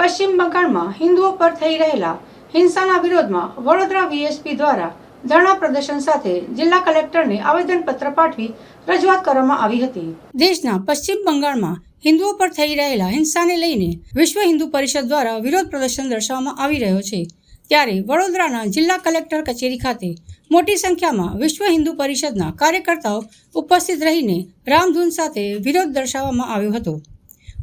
પશ્ચિમ બંગાળમાં હિન્દુઓ પર થઈ રહેલા હિંસાના વિરોધમાં વડોદરા વીએસપી દ્વારા ધરણા પ્રદર્શન સાથે જિલ્લા કલેક્ટરને આવેદનપત્ર પાઠવી રજૂઆત કરવામાં આવી હતી. દેશના પશ્ચિમ બંગાળમાં હિન્દુઓ પર થઈ રહેલા હિંસાને લઈને વિશ્વ હિન્દુ પરિષદ દ્વારા વિરોધ પ્રદર્શન દર્શાવવામાં આવી રહ્યો છે. ત્યારે વડોદરાના જિલ્લા કલેક્ટર કચેરી ખાતે મોટી સંખ્યામાં વિશ્વ હિન્દુ પરિષદના કાર્યકર્તાઓ ઉપસ્થિત રહીને રામધૂન સાથે વિરોધ દર્શાવવામાં આવ્યો હતો.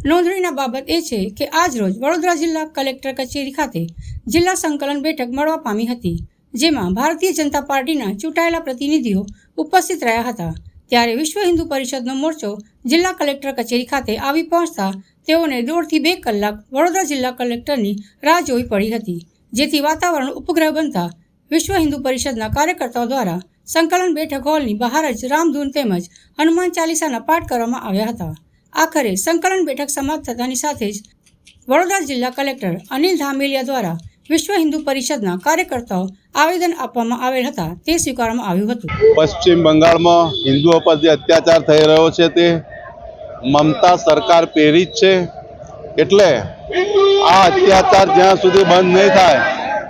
નોંધણીના બાબત એ છે કે આજ રોજ વડોદરા જિલ્લા કલેક્ટર કચેરી ખાતે જિલ્લા સંકલન બેઠક મળવા પામી હતી, જેમાં ભારતીય જનતા પાર્ટીના ચૂંટાયેલા પ્રતિનિધિઓ ઉપસ્થિત રહ્યા હતા. ત્યારે વિશ્વ હિન્દુ પરિષદનો મોરચો જિલ્લા કલેક્ટર કચેરી ખાતે આવી પહોંચતા તેઓને દોઢથી બે કલાક વડોદરા જિલ્લા કલેક્ટરની રાહ જોવી પડી હતી, જેથી વાતાવરણ ઉપગ્રહ બનતા વિશ્વ હિન્દુ પરિષદના કાર્યકર્તાઓ દ્વારા સંકલન બેઠક હોલની બહાર જ રામધૂન તેમજ હનુમાન ચાલીસાના પાઠ કરવામાં આવ્યા હતા. આખરે સંકલન બેઠક સમાપ્ત થતાની સાથે જ વડોદરા જિલ્લા કલેક્ટર અનિલ ધામેલિયા દ્વારા વિશ્વ હિન્દુ પરિષદના કાર્યકર્તાઓ આવેદન આપવામાં આવેલ હતા તે સ્વીકારવામાં આવ્યું હતું. પશ્ચિમ બંગાળમાં હિન્દુઓ પર જે અત્યાચાર થઈ રહ્યો છે તે મમતા સરકાર પ્રેરિત છે. એટલે આ અત્યાચાર જ્યાં સુધી બંધ નહીં થાય,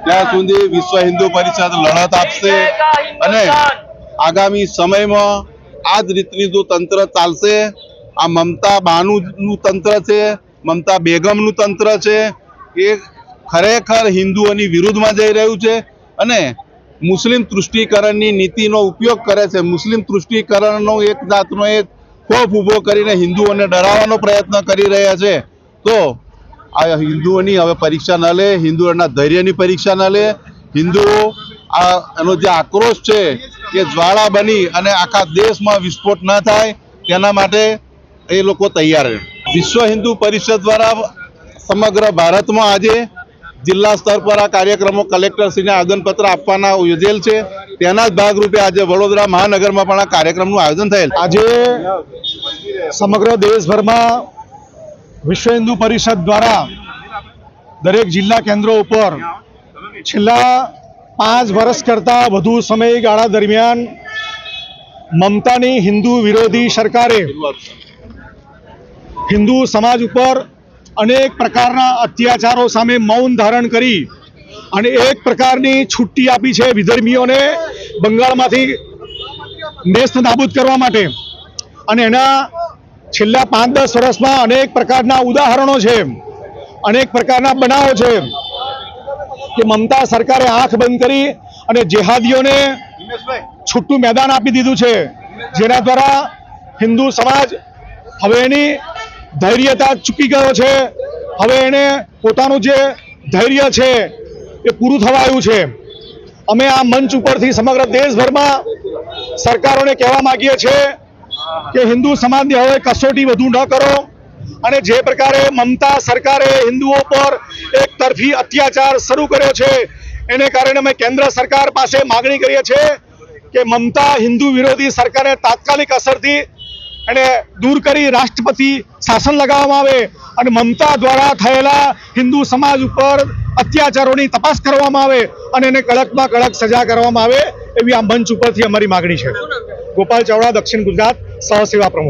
ત્યાં સુધી વિશ્વ હિન્દુ પરિષદ લડત આપશે અને આગામી સમયમાં આ જ રીતની તંત્ર ચાલશે આ મમતા બાનુનું તંત્ર છે, મમતા બેગમનું તંત્ર છે, એ ખરેખર હિન્દુઓની વિરુદ્ધમાં જઈ રહ્યું છે અને મુસ્લિમ તૃષ્ટિકરણની નીતિનો ઉપયોગ કરે છે. મુસ્લિમ તૃષ્ટિકરણનો એક જાતનો એક ખોફ ઊભો કરીને હિન્દુઓને ડરાવવાનો પ્રયત્ન કરી રહ્યા છે. તો આ હિન્દુઓની હવે પરીક્ષા ન લે, હિન્દુઓના ધૈર્યની પરીક્ષા ન લે. હિન્દુઓ આ એનો જે આક્રોશ છે એ જ્વાળા બની અને આખા દેશમાં વિસ્ફોટ ન થાય, તેના માટે એ લોકો તૈયાર વિશ્વ હિન્દુ પરિષદ દ્વારા સમગ્ર ભારતમાં આજે જિલ્લા સ્તર પર આ કાર્યક્રમો કલેક્ટરશ્રીને આવેદનપત્ર આપવાના યોજેલ છે. તેના જ ભાગરૂપે આજે વડોદરા મહાનગરમાં પણ આ કાર્યક્રમનું આયોજન થયેલ. આજે સમગ્ર દેશભરમાં વિશ્વ હિન્દુ પરિષદ દ્વારા દરેક જિલ્લા કેન્દ્રો ઉપર છેલ્લા પાંચ વર્ષ કરતાં વધુ સમયગાળા દરમિયાન મમતાની હિન્દુ વિરોધી સરકારે હિન્દુ સમાજ ઉપર અનેક પ્રકારના અત્યાચારો સામે મૌન ધારણ કરી અને એક પ્રકારની છુટ્ટી આપી છે વિધર્મીઓને બંગાળમાંથી નેસ્ત નાબૂદ કરવા માટે. અને એના છેલ્લા પાંચ દસ વર્ષમાં અનેક પ્રકારના ઉદાહરણો છે, અનેક પ્રકારના બનાવો છે કે મમતા સરકારે આંખ બંધ કરી અને જેહાદીઓને છૂટું મેદાન આપી દીધું છે. જેના દ્વારા હિન્દુ સમાજ હવે એની ધૈર્યતા ચૂકી ગયો છે. હવે એને પોતાનું જે ધૈર્ય છે એ પૂરું થવા આવ્યું છે. અમે આ મંચ ઉપરથી સમગ્ર દેશભરમાં સરકારોને કહેવા માગીએ છીએ કે હિન્દુ સમાજને હવે કસોટી વધુ ન કરો અને જે પ્રકારે મમતા સરકારે હિન્દુઓ પર એક તરફી અત્યાચાર શરૂ કર્યો છે, એને કારણે અમે કેન્દ્ર સરકાર પાસે માગણી કરીએ છીએ કે મમતા હિન્દુ વિરોધી સરકારે તાત્કાલિક અસરથી એને દૂર કરી રાષ્ટ્રપતિ શાસન લગાવવામાં આવે અને મમતા દ્વારા થયેલા હિન્દુ સમાજ ઉપર અત્યાચારોની તપાસ કરવામાં આવે અને એને કડકમાં કડક સજા કરવામાં આવે એવી આ મંચ ઉપરથી અમારી માગણી છે. ગોપાલ ચાવડા, દક્ષિણ ગુજરાત સહસેવા પ્રમુખ.